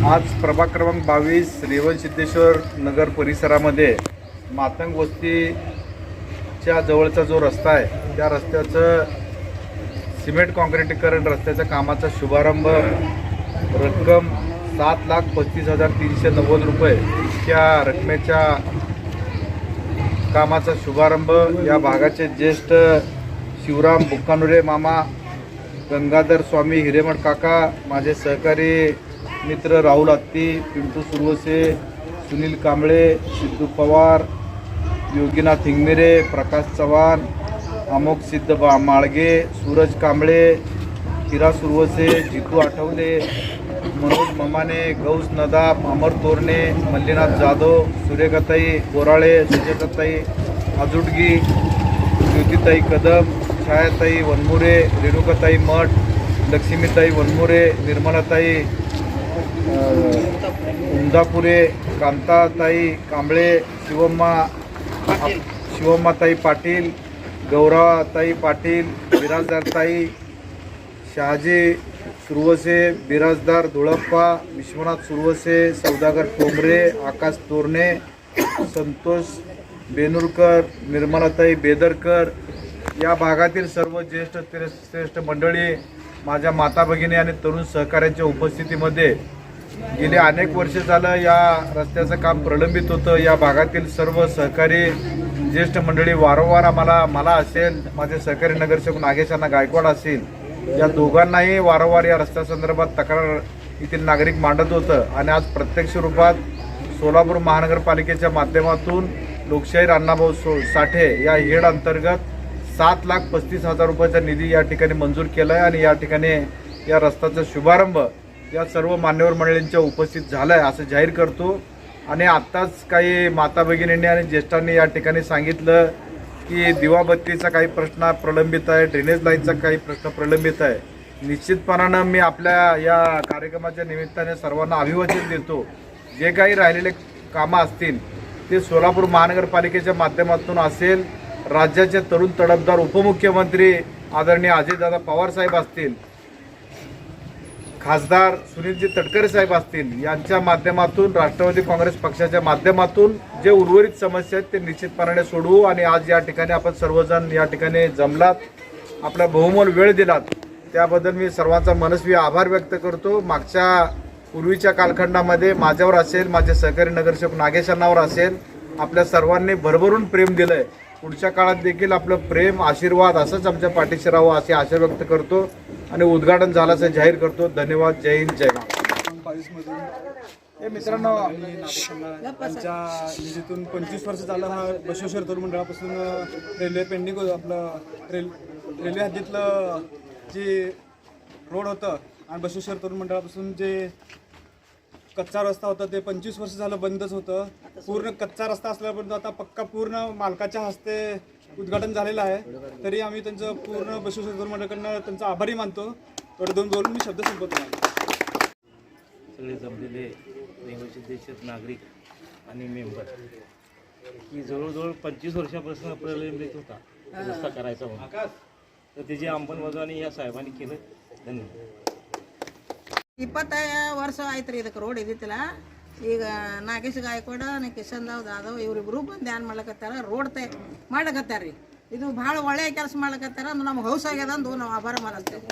आज प्रभाग क्रमांक बावीस रेवण सिद्धेश्वर नगर परिसरामध्ये मातंग वस्तीच्या जवळचा जो रस्ता आहे त्या रस्त्याचं सिमेंट काँक्रिटीकरण रस्त्याच्या कामाचा शुभारंभ रक्कम सात लाख पस्तीस हजार तीनशे नव्वद रुपये इतक्या रकमेच्या कामाचा शुभारंभ या भागाचे ज्येष्ठ शिवराम बुक्कानुरे मामा गंगाधर स्वामी हिरेमठ काका माझे सहकारी मित्र राहुल आत्ती पिंटू सुरवसे सुनील कांबळे सिद्धू पवार योगीनाथ हिंगमिरे प्रकाश चव्हाण अमोक सिद्ध बा माळगे सूरज कांबळे हिरा सुरवसे जितू आठवले मनोज ममाने गौस नदाब अमर तोरणे मल्लीनाथ जाधव सूर्यकाताई बोराळे सुजाताताई आजुटगी ज्योतिताई कदम छायाताई वनमुरे रेणुकाताई मठ लक्ष्मीताई वनमुरे निर्मलाताई उंदापुरे कांताताई कांबळे शिवम्मा शिवम्माताई पाटील गौराताई पाटील बिराजदारताई शहाजी सुरवसे बिराजदार धुळप्पा विश्वनाथ सुरवसे सौदागर टोंबरे आकाश तोरणे संतोष बेनूरकर निर्मलाताई बेदरकर या भागातील सर्व ज्येष्ठ श्रेष्ठ मंडळी माझ्या माता भगिनी आणि तरुण सहकाऱ्यांच्या उपस्थितीमध्ये गेले अनेक वर्ष झालं या रस्त्याचं काम प्रलंबित होतं. या भागातील सर्व सहकारी ज्येष्ठ मंडळी वारंवार आम्हाला मला असेल माझे सहकारी नगरसेवक नागेशांना गायकवाड असेल या दोघांनाही वारंवार या रस्त्यासंदर्भात तक्रार येथील नागरिक मांडत होतं. आणि आज प्रत्यक्ष रूपात सोलापूर महानगरपालिकेच्या माध्यमातून लोकशाहीर अण्णाभाऊ सो साठे या हेड अंतर्गत सात लाख पस्तीस हजार रुपयाचा निधी या ठिकाणी मंजूर केला आहे आणि या ठिकाणी या रस्त्याचा शुभारंभ या सर्व मान्यवर मंडळींच्या उपस्थित झाला आहे असं जाहीर करतो. आणि आत्ताच काही माता भगिनींनी आणि ज्येष्ठांनी या ठिकाणी सांगितलं की दिवाबत्तीचा काही प्रश्न प्रलंबित आहे ड्रेनेज लाईनचा काही प्रश्न प्रलंबित आहे. निश्चितपणानं मी आपल्या या कार्यक्रमाच्या निमित्ताने सर्वांना अभिवाचन देतो. जे काही राहिलेले कामं असतील ते सोलापूर महानगरपालिकेच्या माध्यमातून असेल राज्याचे तरुण तडफदार उपमुख्यमंत्री आदरणीय अजयदादा पवार साहेब असतील खासदार सुनीलजी तटकरे साहेब असतील यांच्या माध्यमातून राष्ट्रवादी काँग्रेस पक्षाच्या माध्यमातून जे उर्वरित समस्या आहेत ते निश्चितपणाने सोडवू आणि आज या ठिकाणी आपण सर्वजण या ठिकाणी जमलात आपला बहुमोल वेळ दिलात त्याबद्दल मी सर्वांचा मनस्वी आभार व्यक्त करतो. मागच्या पूर्वीच्या कालखंडामध्ये माझ्यावर असेल माझे सहकारी नगरसेवक नागेशांनावर असेल आपल्या सर्वांनी भरभरून प्रेम दिलं आहे पुढच्या काळात देखील आपलं प्रेम आशीर्वाद असंच आमच्या पाठीशी राहावं अशी आशा व्यक्त करतो आणि उद्घाटन झाल्याचं जाहीर करतो. धन्यवाद. जय हिंद जय महाराष्ट्र. हे मित्रांनो आमच्या त्यांच्या निधीतून पंचवीस वर्ष झालं हा बसवेश्वर तरुण मंडळापासून रेल्वे पेंडिंग होतं आपलं रेल रेल्वे हद्दीतलं जे रोड होतं आणि बसवेश्वर तरुण मंडळापासून जे कच्चा रस्ता होता ते पंचवीस वर्ष झालं बंदच होतं. पूर्ण कच्चा रस्ता असल्यापर्यंत आता पक्का पूर्ण मालकाच्या हस्ते उद्घाटन झालेलं आहे. तरी आम्ही त्यांचं पूर्ण तरुण मंडळाकडनं त्यांचा आभारी मानतो. तेवढे दोन बोलून मी शब्द संपवतो सगळे जमलेले देशात नागरिक आणि मेंबर. की जवळजवळ पंचवीस वर्षापासून प्रलंबित होता. रस्ता करायचा म्हणून. तर त्याची अंमलबजावणी या साहेबांनी केलं धन्यवाद. ಇಪ್ಪತ್ತೈದು ವರ್ಷ ಆಯ್ತು ರೀ ಇದಕ್ಕೆ ರೋಡ್ ಇದ್ದಿತ್ತಿಲ್ಲ. ಈಗ ನಾಗೇಶ್ ಗಾಯಕ್ವಾಡ ಕಿಶನ್ ದಾವ್ ದಾದವ್ ಇವ್ರಿಬ್ರು ಬಂದು ಧ್ಯಾನ ಮಾಡ್ಲಕತ್ತಾರ ರೋಡ್ ತೆ ಮಾಡ್ಲಕತ್ತಾರ ರೀ ಇದು ಭಾಳ ಒಳ್ಳೆಯ ಕೆಲಸ ಮಾಡ್ಲಕತ್ತಾರ, ಅಂದ್ರೆ ನಮ್ಗೆ ಹೌಸ್ ಆಗ್ಯದ ಅಂದು ನಾವು ಆಭಾರ ಮಾನಸ್ತೇವೆ